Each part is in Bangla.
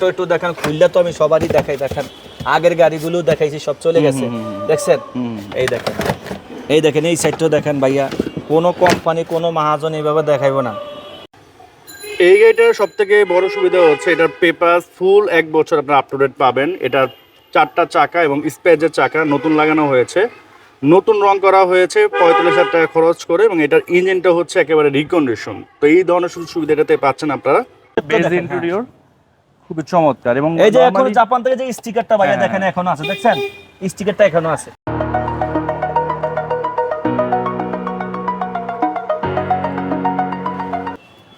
তো একটু দেখেন খুললে তো আমি সবারই দেখাই দেখেন আগের গাড়িগুলো দেখাইছি সব চলে গেছে। দেখছেন? এই দেখেন এই দেখেন এই সাইডটাও দেখেন ভাইয়া কোনো কোম্পানি কোনো মহাজন এইভাবে দেখাইবো না। এই গাড়িটার সব থেকে বড় সুবিধা হচ্ছে এটার পেপার ফুল এক বছর আপনার আপ টু ডেট পাবেন। এটার চারটা চাকা এবং স্পেজের চাকা নতুন লাগানো হয়েছে। নতুন রং করা হয়েছে পঁয়তাল্লিশ হাজার টাকা খরচ করে এবং এটার ইঞ্জিনটা হচ্ছে একেবারে রিকন্ডিশন তো এই ধরনের সুযোগ সুবিধাটাতে পাচ্ছেন আপনারা। খুবই চমৎকার এবং এই যে এখন জাপান থেকে যে স্টিকারটা ভাইয়া হ্যাঁ, দেখেন এখনও আছে দেখছেন? স্টিকারটা এখনও আছে।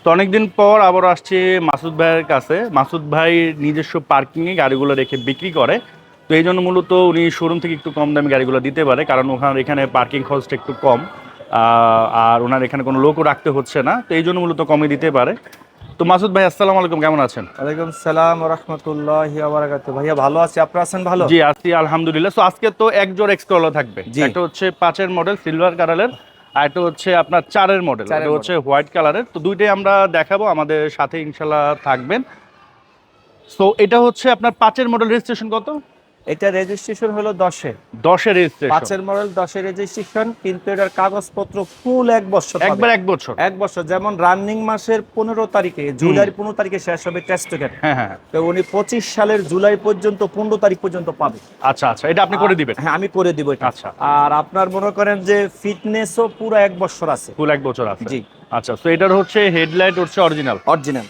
তো অনেকদিন পর আবার আসছি মাসুদ ভাইয়ের কাছে। মাসুদ ভাই নিজস্ব পার্কিংয়ে গাড়িগুলো রেখে বিক্রি করে। তো এই জন্য মূলত উনি শোরুম থেকে একটু কম দামে গাড়িগুলো দিতে পারে কারণ ওখানে এখানে পার্কিং খরচটা একটু কম। আর ওনার এখানে কোনো লোকও রাখতে হচ্ছে না। তো এই জন্য মূলত কমে দিতে পারে। তো মাসুদ ভাই আসসালামু আলাইকুম কেমন আছেন? ওয়ালাইকুম সালাম রহমতুল্লাহ ভাইয়া ভালো আছি। আপনারা আছেন ভালো? জি আছি আলহামদুলিল্লাহ। তো আজকে তো এক জোড় থাকবে। একটা হচ্ছে পাঁচের মডেল সিলভার কালারের আর একটা হচ্ছে আপনার চারের মডেল এটা হচ্ছে হোয়াইট কালারের তো দুইটাই আমরা দেখাবো আমাদের সাথে ইনশাল্লাহ থাকবেন। সো এটা হচ্ছে আপনার পাঁচের মডেল রেজিস্ট্রেশন কত? এটা রেজিস্ট্রেশন হলো দশে। দশের রেজিস্ট্রেশন পাঁচের মডেল দশের রেজিস্ট্রেশন কিন্তু এটার কাগজপত্র ফুল এক বছর। একবার এক বছর। এক বছর যেমন রানিং মাসের পনেরো তারিখে জুলাই পনেরো তারিখে শেষ হবে টেস্ট টিকেট হ্যাঁ হ্যাঁ তো উনি পঁচিশ সালের জুলাই পর্যন্ত পনেরো তারিখ পর্যন্ত পাবে। আচ্ছা আচ্ছা এটা আপনি করে দিবেন? হ্যাঁ আমি করে দিব এটা। আচ্ছা। আর আপনার মনে করেন যে ফিটনেসও পুরো এক বছর আছে। ফুল এক বছর আছে। জি। আচ্ছা তো এটার হচ্ছে হেডলাইট হচ্ছে অরিজিনাল অরিজিনাল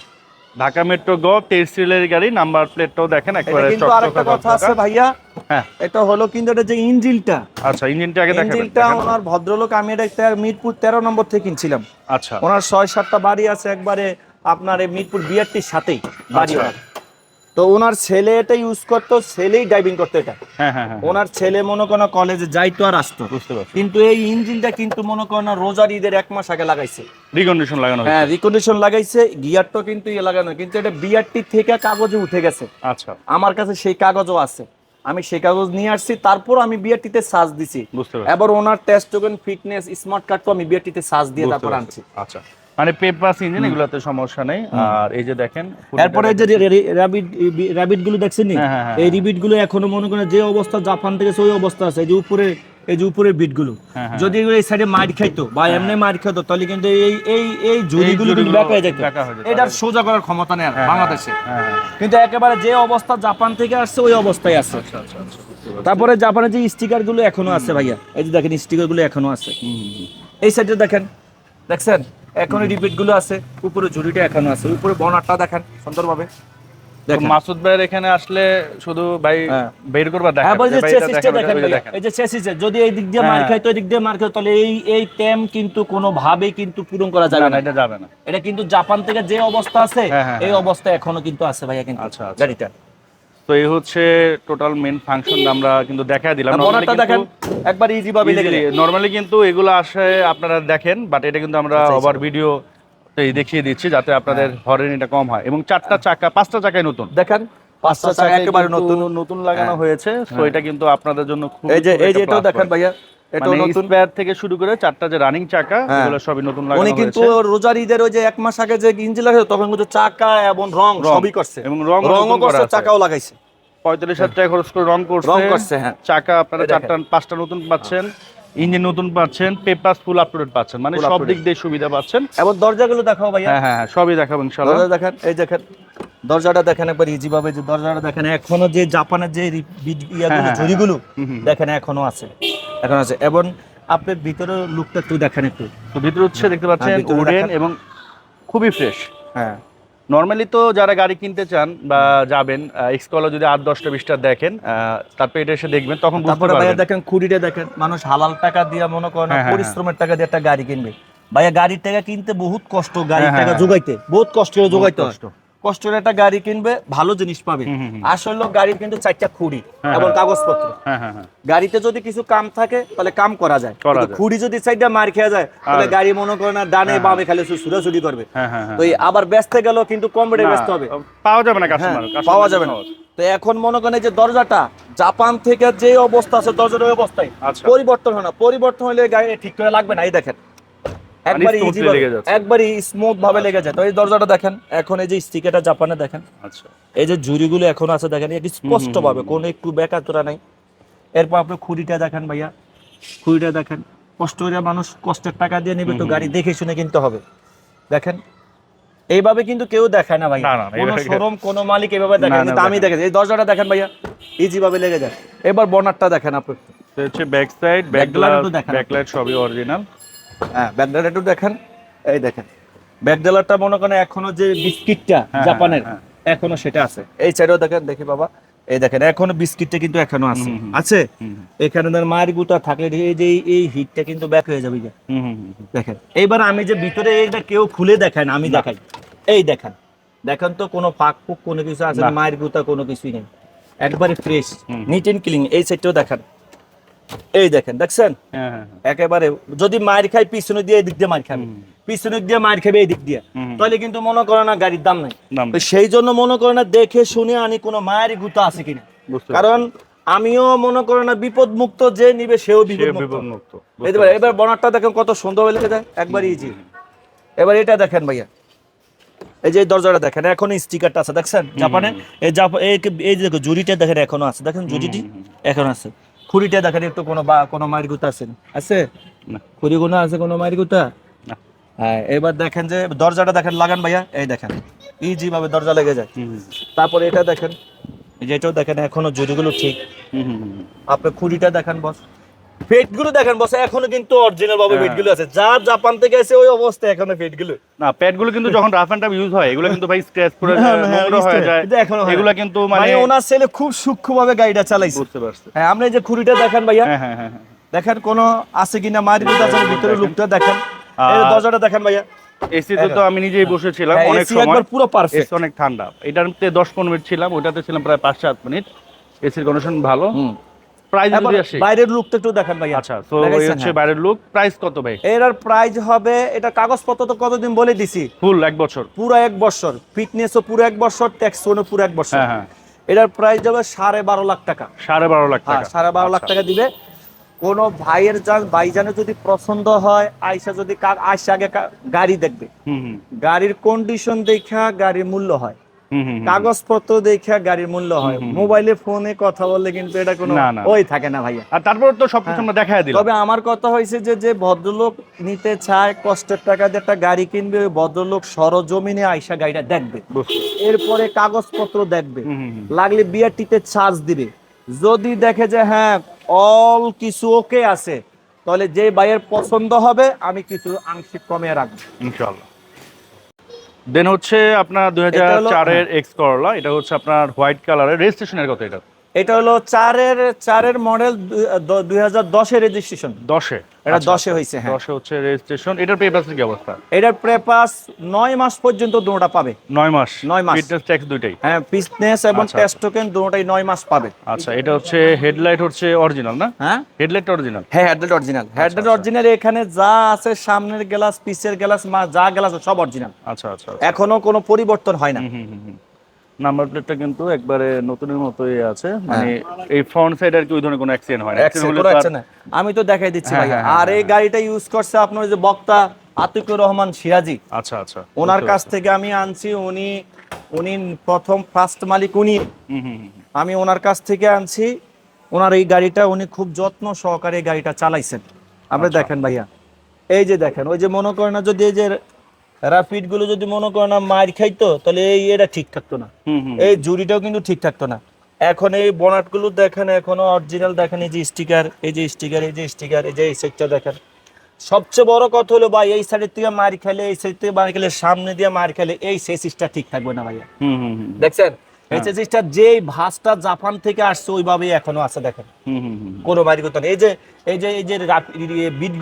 ঢাকা মেট্রো গ তেইশ সিলের গাড়ি নাম্বার প্লেটটাও দেখেন একবারে কিন্তু আরেকটা কথা আছে ভাইয়া হ্যাঁ। এটা হলো কিন্তু এটা যে ইঞ্জিলটা আচ্ছা ইঞ্জিনটা আগে দেখাবেন ইঞ্জিলটা দেখান। ওনার ভদ্রলোক আমি এটা মিরপুর তেরো নম্বর থেকে কিনছিলাম। আচ্ছা। ওনার ছয় সাতটা বাড়ি আছে একবারে আপনার এই মিরপুর বিআরটির সাথেই বাড়ি আচ্ছা। ওনার। তো ওনার ছেলে এটা ইউজ করতো ছেলেই ড্রাইভিং করতো এটা। হ্যাঁ হ্যাঁ হ্যাঁ। ওনার ছেলে মনে করেন কলেজে যাইতো আর আসতো। বুঝতে পারছি। কিন্তু এই ইঞ্জিনটা কিন্তু মনে করেন রোজার ঈদের এক মাস আগে লাগাইছে। রিকন্ডিশন লাগানো হ্যাঁ রিকন্ডিশন লাগাইছে গিয়ারটা কিন্তু ইয়ে লাগানো কিন্তু এটা বিআরটি থেকে কাগজে উঠে গেছে। আচ্ছা। আমার কাছে সেই কাগজও আছে। আমি সেই কাগজ নিয়ে আসছি তারপর আমি বিআরটিতে সার্চ দিছি। এবার ওনার test token fitness smart card তো আমি বিআরটিতে সার্চ দিয়ে তারপর আনছি। আচ্ছা। মানে পেপারস ইঞ্জিন এগুলোতে সমস্যা নেই। আর এই যে দেখেন এরপরে যে র্যাবিট র্যাবিটগুলো দেখছেন নি? হ্যাঁ, হ্যাঁ, হ্যাঁ। এই রিবিটগুলো এখনও মনে করেন যে অবস্থা জাপান থেকে সেই অবস্থা আছে। যে উপরে এই যে উপরের বিটগুলো হ্যাঁ, হ্যাঁ। যদি এগুলো এই সাইডে মার খাইতো বা এমনি মার খাইতো তাহলে কিন্তু এই এই এই জুড়ি গুলো কিন্তু ব্যাক হয়ে যেত হয়ে। এটার সোজা করার ক্ষমতা নেই হ্যাঁ, বাংলাদেশে হ্যাঁ হ্যাঁ। কিন্তু একেবারে যে অবস্থা জাপান থেকে আসছে ওই অবস্থায় আছে আচ্ছা আচ্ছা আচ্ছা। তারপরে জাপানের যে স্টিকারগুলো এখনও আছে ভাইয়া এই যে দেখেন স্টিকারগুলো এখনও আছে। এই সাইডে দেখেন দেখছেন এখনও রিপিটগুলো আছে উপরে ঝুড়িটা এখনও আছে উপরে বনারটা দেখেন সুন্দরভাবে মাসুদ ভাইয়ের এখানে আসলে শুধু ভাই হ্যাঁ। বের করবা হ্যাঁ দেখেন যে চেসিসটা দেখেন, দেখেন ওইটা ভাইয়া। দেখেন। এই যে চেসিসে যদি এই দিক দিয়ে মার হ্যাঁ। খায় তো এই দিক দিয়ে মার খায় তাহলে এই এই ট্যাম কিন্তু কোনো ভাবে কিন্তু পূরণ করা যাবে না, এটা যাবে না এটা কিন্তু জাপান থেকে যে অবস্থা আছে হ্যাঁ, হ্যাঁ, এই হ্যাঁ। অবস্থা এখনও কিন্তু আছে ভাইয়া কিন্তু আচ্ছা, আচ্ছা। গাড়িটা তো এই হচ্ছে টোটাল মেন ফাংশন আমরা কিন্তু দেখা দিলাম একবার ইজি ভাবে। নরমালি কিন্তু এগুলো আসে আপনারা দেখেন বাট এটা কিন্তু আমরা আচ্ছা, ওভার ভিডিও দেখিয়ে দিচ্ছি যাতে আপনাদের হ্যাঁ। হরেনিটা কম হয়। এবং চারটা চাকা পাঁচটা চাকায় নতুন। দেখেন পাঁচটা চাকা একেবারে নতুন। নতুন লাগানো হ্যাঁ। হয়েছে। তো এটা কিন্তু আপনাদের জন্য খুব এই যে এই যে এটাও দেখেন ভাইয়া এটাও নতুন। স্পেয়ার থেকে শুরু করে চারটা যে রানিং চাকা হ্যাঁ। এগুলো সবই নতুন লাগানো উনি কিন্তু রোজার ঈদের ওই যে এক মাস আগে যে ইঞ্জিন লাগাইছে তখন কিন্তু চাকা এবং রং। সবই করছে। এবং রং রংও করছে চাকাও লাগাইছে। পঁয়তাল্লিশ হাজার টাকা খরচ করে রং করছে। রং করছে, হ্যাঁ। চাকা আপনারা চারটা পাঁচটা নতুন পাচ্ছেন। ইঞ্জিন নতুন পাচ্ছেন paper full up to date পাচ্ছেন মানে সব দিক দিয়ে সুবিধা পাচ্ছেন। এবং দরজাগুলো দেখাও ভাইয়া। হ্যাঁ হ্যাঁ হ্যাঁ, সবই দেখাবো ইনশাল্লাহ দরজা দেখেন এই দেখেন দরজাটা দেখেন একবার ইজি ভাবে যে দরজাটা দেখেন এখনও যে জাপানের যে ইয়াগুলো হ্যাঁ, ঝুড়িগুলো হুম, হুম। দেখেন এখনও আছে এখন আছে। এবং আপনি ভিতরে লুকটা একটু দেখেন একটু। তো ভিতরে হচ্ছে দেখতে পাচ্ছেন উডেন এবং খুবই ফ্রেশ হ্যাঁ। নর্মালি তো যারা গাড়ি কিনতে চান বা যাবেন এক্সকলা যদি আট দশটা বিশটা দেখেন আহ, তারপর এটা এসে দেখবেন তখন তারপরে ভাইয়া দেখেন খুঁড়িটা দেখেন মানুষ হালাল টাকা দিয়ে মনে করেন হ্যাঁ, হ্যাঁ, পরিশ্রমের টাকা দিয়ে একটা গাড়ি কিনবে ভাইয়া গাড়ির টাকা কিনতে বহুত কষ্ট গাড়ির হ্যাঁ, টাকা হ্যাঁ। জোগাইতে বহুত কষ্ট জোগাইতে কষ্ট। কষ্টের একটা গাড়ি কিনবে ভালো জিনিস পাবে। আসলে গাড়ির কিন্তু চারটা খুঁড়ি হ্যাঁ, এবং হ্যাঁ। কাগজপত্র। হ্যাঁ গাড়িতে যদি কিছু কাম থাকে তাহলে কাম করা যায়। খুঁড়ি যদি সাইডটা মার খেয়ে যায় তাহলে গাড়ি মনে করে না ডানে বামে খালি ছুটাছুটি করবে। তো আবার ব্যস্ত গেল কিন্তু কম রেটে ব্যস্ত হবে। পাওয়া যাবে না পাওয়া যাবে না। তো এখন মনে করেন এই যে দরজাটা জাপান থেকে যে অবস্থা আছে দরজার ওই অবস্থায় আচ্ছা। পরিবর্তন হয় না। পরিবর্তন হলে গাড়ি ঠিক করে লাগবে না এই দেখেন। একবারই ইজি একবারই স্মুথ ভাবে লেগে যায় তো এই দরজাটা দেখেন এখন এই যে স্টিকারটা জাপানে দেখেন। আচ্ছা। এই যে ঝুড়িগুলো এখন আছে দেখেন এটি স্পষ্ট ভাবে কোনো একটু বেকাতরা নাই। এরপর আপনি খুঁড়িটা দেখেন ভাইয়া। খুঁড়িটা দেখেন। কষ্ট করে মানুষ কষ্টের টাকা দিয়ে নেবে তো গাড়ি দেখে শুনে কিনতে হবে। দেখেন এইভাবে কিন্তু কেউ দেখায় না না, কোনো শোরুম কোনো মালিক এইভাবে দেখে না, আমি দেখে দেখেছি। এই দরজাটা দেখেন ভাইয়া ইজি ভাবে লেগে যায়। এবার বর্নারটা দেখেন আপনি। হচ্ছে ব্যাক সাইড ব্যাক। ব্যাকলাইট সবই অরিজিনাল হ্যাঁ ব্যাকডালা একটু দেখেন। এই দেখেন। ব্যাকডালাটা মনে করেন এখনও যে বিস্কিটটা হ্যাঁ, জাপানের হ্যাঁ, এখনও সেটা আছে। এই সাইডেও দেখেন দেখি বাবা। এই দেখেন এখনও বিস্কিটটা কিন্তু এখনও আছে। আছে? এখানে ধর মায়ের গুতা থাকলে এই যে এই- হিটটা কিন্তু ব্যাক হয়ে যাবে। দেখেন। এইবার আমি যে ভিতরে এইটা কেউ খুলে দেখায় না। আমি দেখাই। এই দেখেন। দেখেন তো কোনো ফাঁক ফুক কোনো কিছু আছে। মায়ের গুতা কোনো কিছুই নেই। একবারে ফ্রেশ নিট এন্ড ক্লিন এই সাইডটাও দেখেন। এই দেখেন দেখছেন? হ্যাঁ হ্যাঁ হ্যাঁ। একেবারে যদি মার খাই পিছনে দিয়ে এদিক দিয়ে মার খাবে। পিছনে দিয়ে মার খাবে এদিক দিয়ে। তাহলে কিন্তু মনে করে না গাড়ির দাম নাই। সেই জন্য মনে করে না দেখে শুনে আনি কোনো মায়ের গুতা আছে কিনা। কারণ আমিও মনে করে না বিপদ মুক্ত যে নিবে সেও। বিপদ মুক্ত এবার। বনারটা দেখেন কত সুন্দর হয়ে যায় একবার ইজি এবার এটা দেখেন ভাইয়া। এই যে দরজাটা দেখেন এখন স্টিকারটা আছে দেখছেন? জাপানে? এই এই এই যে দেখো জুরিটা দেখেন এখনও আছে। দেখেন জুরিটি এখন আছে। খুঁড়িটা দেখেন একটু কোনো বা কোনো মায়ের গুতা আছে? আছে? না। খুঁড়ি কোনো আছে কোনো মায়ের গুতা? হ্যাঁ এবার দেখেন যে দরজাটা দেখেন লাগান ভাইয়া এই দেখেন। ইজি ভাবে দরজা লেগে যায়। তারপরে এটা দেখেন যেটাও দেখেন এখনও জুড়িগুলো ঠিক। হুম হুম, হুম। আপনি খুঁড়িটা দেখেন বস। পেটগুলো দেখেন বস এখনও কিন্তু অরিজিনাল ভাবে হ্যাঁ। পেটগুলো আছে। যা জাপান থেকে এসে ওই অবস্থা এখনও পেটগুলো। না প্যাডগুলো কিন্তু যখন রাফ এন্ড টাফ ইউজ হয় এগুলো কিন্তু ভাই স্ক্র্যাচ করে হ্যাঁ, যায়, হ্যাঁ, নোংরা হয়ে যায়। এখনও এগুলো কিন্তু মানে ওনার ছেলে খুব সূক্ষ্মভাবে গাড়িটা চালাইছে। বুঝতে পারছে। হ্যাঁ আপনি এই যে খুঁড়িটা দেখেন ভাইয়া হ্যাঁ হ্যাঁ হ্যাঁ হ্যাঁ। দেখেন কোনো আছে কিনা মারি গুলো আছে ভিতরে লুকটা দেখেন। এই দরজাটা দেখেন ভাইয়া। এসিতে তো আমি নিজেই বসেছিলাম অনেক সময়। একবার পুরো পারফেক্ট অনেক ঠান্ডা। এটাতে দশ পনেরো মিনিট ছিলাম ওইটাতে ছিলাম প্রায় পাঁচ সাত মিনিট। এসির কন্ডিশন ভালো। প্রাইস যদি আসে বাইরের লুকটা একটু দেখেন ভাইয়া। আচ্ছা তো এই হচ্ছে হ্যাঁ। বাইরের লুক প্রাইস কত ভাই? এর প্রাইস হবে এটা কাগজপত্র তো কতদিন বলে দিছি? ফুল এক বছর। পুরো এক বছর। ফিটনেসও পুরো এক বছর ট্যাক্সও পুরো এক বছর। হ্যাঁ এটার প্রাইস যাবে সাড়ে বারো লাখ টাকা। সাড়ে বারো লাখ হ্যাঁ টাকা। সাড়ে বারো লাখ আচ্ছা। টাকা দিবে। কোন ভাইয়ের যান ভাইজানের যদি পছন্দ হয় আইসা যদি আইসা আগে গাড়ি দেখবে। গাড়ির কন্ডিশন দেখা গাড়ির মূল্য হয়। কাগজপত্র দেখা গাড়ির মূল্য হয়। মোবাইলে ফোনে কথা বললে কিন্তু এটা কোনো। ওই থাকে না ভাইয়া। আর তারপর তো সবকিছু আমরা দেখায় দিলাম। তবে আমার কথা হয়েছে যে যে ভদ্রলোক নিতে চায় কষ্টের টাকা দিয়ে একটা গাড়ি কিনবে ওই ভদ্রলোক সরজমিনে আইসা গাড়িটা দেখবে। এরপরে কাগজপত্র দেখবে। লাগলে বিআরটিতে চার্জ দিবে। যদি দেখে যে হ্যাঁ অল কিছু ওকে আছে তাহলে যে বাইয়ের পছন্দ হবে আমি কিছু আংশিক কমিয়ে রাখব। ইনশাআল্লাহ। দেন হচ্ছে আপনার দুই হাজার। চারের এক্স করলা এটা হচ্ছে আপনার হোয়াইট কালারের রেজিস্ট্রেশনের কথা এটা এটা হলো চারের চারের মডেল দুই হাজার দশের রেজিস্ট্রেশন দশে। এটা আচ্ছা, দশে হয়েছে হ্যাঁ। দশে হচ্ছে রেজিস্ট্রেশন এটার পেপারসের কি অবস্থা? এটার প্রেপাস নয় মাস পর্যন্ত দুটোটা পাবে। নয় মাস? নয় মাস। ফিটনেস ট্যাক্স দুইটাই? হ্যাঁ ফিটনেস এবং আচ্ছা, টেস্ট টোকেন দুটোটাই নয় মাস পাবে। আচ্ছা এটা হচ্ছে হেডলাইট হচ্ছে অরিজিনাল না? হ্যাঁ। হেডলাইট অরিজিনাল হ্যাঁ হেডলাইট অরিজিনাল হেডলাইট আচ্ছা। অরিজিনাল এখানে যা আছে সামনের গ্লাস পিছের গ্লাস যা গ্লাস সব অরিজিনাল আচ্ছা আচ্ছা এখনও কোনো পরিবর্তন হয় না। নাম্বার প্লেটটা কিন্তু একবারে নতুনের মতোই আছে। মানে হ্যাঁ। এই ফ্রন্ট সাইড আর কি ওই ধরনের কোনো অ্যাক্সিডেন্ট হয় না। আমি তো দেখাই দিচ্ছি হ্যাঁ, ভাইয়া হ্যাঁ, আর এই গাড়িটা ইউজ করছে আপনার যে বক্তা আতিকুর রহমান সিরাজি। আচ্ছা আচ্ছা। ওনার কাছ থেকে আমি আনছি। উনি উনি প্রথম ফার্স্ট মালিক উনি। আমি ওনার কাছ থেকে আনছি। ওনার এই গাড়িটা উনি খুব যত্ন সহকারে গাড়িটা চালাইছেন। আপনি আচ্ছা। দেখেন ভাইয়া। এই যে দেখেন ওই যে মনে করেন যদি এই যে র্যাপিডগুলো যদি মনে করো না মার খাইতো তাহলে এই এটা ঠিক থাকতো না। এই জুড়িটাও কিন্তু ঠিক থাকতো না। এখন এই বনাটগুলো দেখেন এখনও অরিজিনাল দেখেন এই যে স্টিকার এই যে স্টিকার এই যে স্টিকার এই যে এই সাইডটা দেখেন। সবচেয়ে বড় কথা হলো ভাই এই সাইডের থেকে মার খেলে এই সাইড থেকে মার খেলে সামনে দিয়ে মার খেলে এই সেসিসটা ঠিক থাকবে না ভাইয়া। হুম, হুম, হুম। দেখছেন? এই হ্যাঁ। সেসিসটা যেই ভাসটা জাপান থেকে আসছে ওইভাবেই এখনও আছে দেখেন। কোনো করতে এই যে এই যে এই যে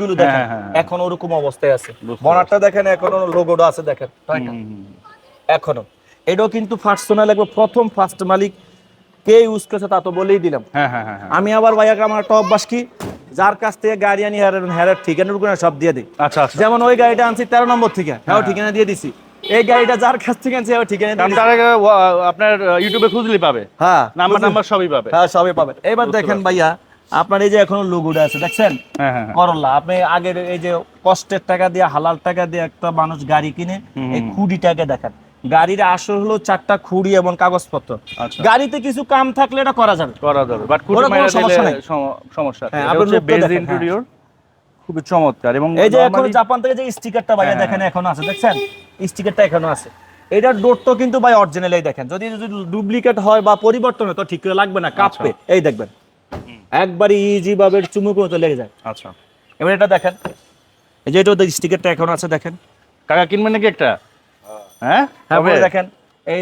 গুলো দেখেন হ্যাঁ, হ্যাঁ, হ্যাঁ। এখন ওরকম অবস্থায় আছে। বনারটা দেখেন এখনও লোগোটা আছে দেখেন। এখনও। এটাও কিন্তু ফার্স্ট সোনা লাগবে প্রথম ফার্স্ট মালিক কে ইউজ করছে তা তো বলেই দিলাম। হ্যাঁ হ্যাঁ হ্যাঁ হ্যাঁ। আমি আবার ভাইয়াকে আমার একটা অভ্যাস কি? যার কাছ থেকে গাড়ি আনি হেরার ঠিকানার সব দিয়ে দিই। আচ্ছা আচ্ছা। যেমন ওই গাড়িটা আনছি তেরো নম্বর থেকে হ্যাঁ ঠিকানা দিয়ে দিছি। এই গাড়িটা যার কাছ থেকে আনছি ঠিকানা দিয়ে তার আগে আপনার ইউটিউবে খুঁজলি পাবে। হ্যাঁ নাম্বার নাম্বার সবই পাবে। হ্যাঁ সবই পাবেন এবার দেখেন ভাইয়া আপনার এই যে এখনও লোগোটা আছে দেখছেন? হ্যাঁ হ্যাঁ হ্যাঁ। করল্লা আপনি আগের এই যে কষ্টের টাকা দিয়ে হালাল টাকা দিয়ে একটা মানুষ গাড়ি কিনে। এই খুঁড়িটাকে দেখেন। গাড়ির আসল হলো চারটা খুঁড়ি এবং কাগজপত্র। আচ্ছা। গাড়িতে কিছু কাম থাকলে এটা করা যাবে। করা যাবে বাট কোনো সমস্যা নাই। সমস্যা হ্যাঁ, বেজ ইন্টেরিয়র খুবই চমৎকার এবং এই যে এখন জাপান থেকে যে স্টিকারটা ভাইয়া হ্যাঁ, দেখেন এখনও আছে দেখছেন? স্টিকারটা এখনও আছে। এটার ডোর তো কিন্তু ভাই অরিজিনাল এই দেখেন। যদি যদি ডুপ্লিকেট হয় বা পরিবর্তন হয় তো ঠিক করে লাগবে না কাঁপবে। এই দেখবেন। একবারই ইজি ভাবে চুমুক মতো লেগে যায়। আচ্ছা। এবার এটা দেখেন। এই যে এটা স্টিকারটা এখনও আছে দেখেন। কাকা কিনবেন নাকি একটা? হ্যাঁ। তারপরে কবে? দেখেন। এই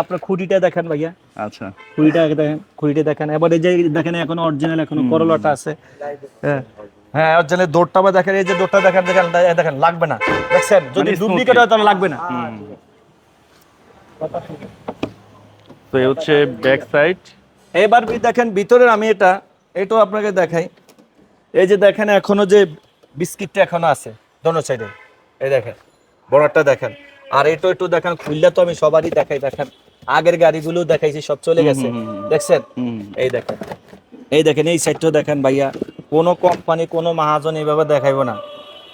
আপনার খুঁটিটা দেখেন ভাইয়া। আচ্ছা। খুঁড়িটা দেখেন খুঁড়িটা দেখেন। এবার এই যে দেখেন এখনও অরিজিনাল এখনও করলাটা আছে। হ্যাঁ। হ্যাঁ অরিজিনাল দৌড়টা বা দেখেন এই যে দৌড়টা দেখেন দেখেন দেখেন লাগবে না। দেখছেন? যদি মানে ডুপ্লিকেট হয় তাহলে লাগবে না। তো এই হচ্ছে ব্যাক সাইড এবার দেখেন ভিতরের আমি এটা এটাও আপনাকে দেখাই। এই যে দেখেন এখনও যে বিস্কিটটা এখনও আছে দোনো সাইডে এই দেখেন বড়টা দেখেন। আর এটা একটু দেখেন খুললে তো আমি সবারই দেখাই দেখেন। আগের গাড়িগুলো দেখাইছি সব চলে গেছে। দেখছেন? হুম। এই দেখেন। এই দেখেন এই সাইডটাও দেখেন ভাইয়া। কোনো কোম্পানি কোনো মহাজন এইভাবে দেখাইবো না।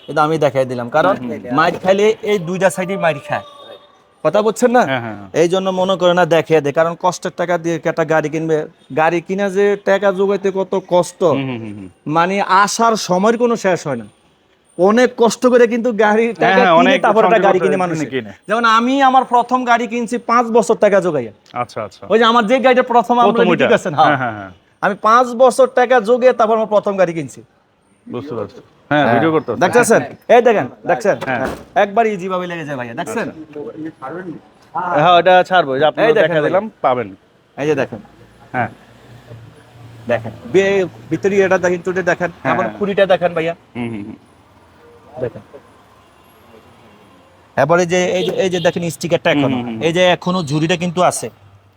কিন্তু আমি দেখাই দিলাম। কারণ মাইর খাইলে এই দুইটা সাইডই মাইর খায়। কথা বলছেন না? হ্যাঁ হ্যাঁ হ্যাঁ। এই জন্য মনে করে না দেখিয়ে দে। কারণ কষ্টের টাকা দিয়ে একটা গাড়ি কিনবে গাড়ি কিনা যে টাকা জোগাইতে কত কষ্ট। মানে আসার সময়ের কোনো শেষ হয় না। অনেক কষ্ট করে কিন্তু গাড়ি টাকা কিনে অনেক তারপর একটা গাড়ি কিনে মানুষ কিনে। যেমন আমি আমার প্রথম গাড়ি কিনছি পাঁচ বছর টাকা জোগাইয়া। আচ্ছা আচ্ছা। ওই যে আমার যে গাড়িটা প্রথম আমরা হ্যাঁ হ্যাঁ হ্যাঁ। আমি পাঁচ বছর টাকা যোগে তারপর আমার প্রথম গাড়ি কিনছি। বুঝতে পারছি। হ্যাঁ ভিডিও করতে হচ্ছে। এই দেখেন দেখছেন? হ্যাঁ। একবার ইজি ভাবে লেগে যায় ভাইয়া দেখছেন? হ্যাঁ ওটা ছাড়বো। যে আপনি এই দেখেন দেখা দিলাম পাবেন। এই যে দেখেন। হ্যাঁ। দেখেন ভিতরে এটা দেখেন টুটে দেখেন হ্যাঁ, এখন হ্যাঁ। কুড়িটা দেখেন ভাইয়া। হুম হুম হুম। দেখেন। এবারে যে এই যে এই যে দেখেন স্টিকারটা এখন। এই যে এখনও ঝুড়িটা কিন্তু আছে।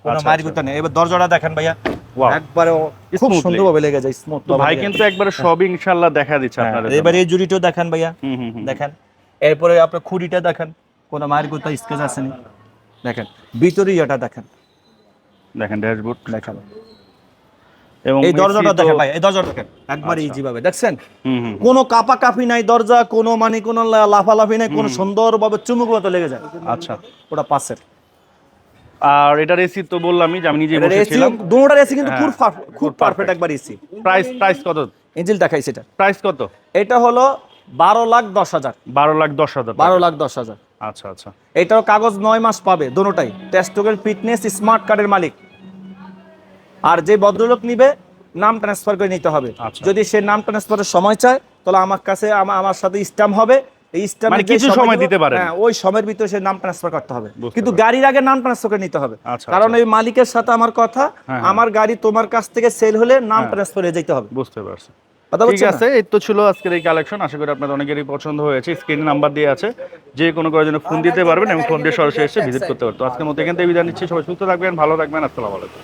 কোনো আচ্ছা, মায়ের আচ্ছা। নেই। এবার দরজাটা দেখেন ভাইয়া. একবারে খুব সুন্দরভাবে লেগে যায় স্মুথ ভাই কিন্তু একবারে সবই ইনশাআল্লাহ দেখা দিচ্ছে আপনার এবার এই জুড়িটাও দেখেন ভাইয়া। হুম হুম হুম। দেখেন। এরপরে আপনার খুঁড়িটা দেখেন। কোনো মায়ের কোথাও স্কেচ আসেনি। দেখেন ভিতরে ইয়েটা দেখেন। দেখেন ড্যাশবোর্ড। দেখেন। এবং এই দরজাটা দেখেন ভাই এই দরজাটা দেখেন। একবার। ইজি ভাবে। দেখছেন? কোনো কাপা কাপি নাই দরজা কোনো মানে কোনো লাফালাফি নাই কোনো সুন্দরভাবে চুমুক মতো লেগে যায়। আচ্ছা। ওটা পাশের। আর এটার এসি তো বললামই যে আমি নিজে বসেছিলাম। দুটোটার এসি কিন্তু হ্যাঁ, খুব খুব পারফেক্ট একবার এসি প্রাইস প্রাইস কত? ইঞ্জিল দেখাই সেটা। প্রাইস কত? এটা হলো বারো লাখ দশ হাজার। বারো লাখ দশ হাজার বারো লাখ দশ হাজার। আচ্ছা আচ্ছা। এটাও কাগজ নয় মাস পাবে দোনোটাই টেস্টকের ফিটনেস স্মার্ট কার্ডের মালিক। আর যে ভদ্রলোক নিবে নাম ট্রান্সফার করে নিতে হবে। আচ্ছা। যদি সে নাম ট্রান্সফারের সময় চায় তাহলে আমার কাছে আমার সাথে স্ট্যাম্প হবে। মানে কিছু সময় দিতে পারেন। হ্যাঁ ওই সময়ের ভিতরে সে নাম ট্রান্সফার করতে হবে। কিন্তু গাড়ির আগে নাম ট্রান্সফার করে নিতে হবে। আচ্ছা, কারণ আচ্ছা। এই মালিকের সাথে আমার কথা হ্যাঁ, আমার গাড়ি তোমার কাছ থেকে সেল হলে নাম হ্যাঁ। ট্রান্সফার হয়ে যেতে হবে। বুঝতে পারছি। ঠিক আছে এই তো ছিল আজকের এই কালেকশন আশা করি আপনাদের অনেকেরই পছন্দ হয়েছে। স্ক্রিনে নাম্বার দিয়ে আছে। যে কোনো করার জন্য ফোন দিতে পারবেন এবং ফোন দিয়ে সরাসরি এসে ভিজিট করতে পারতো আজকের মতো এখান থেকে বিদায় নিচ্ছি। সবাই সুস্থ থাকবেন ভালো থাকবেন। আসসালামু আলাইকুম।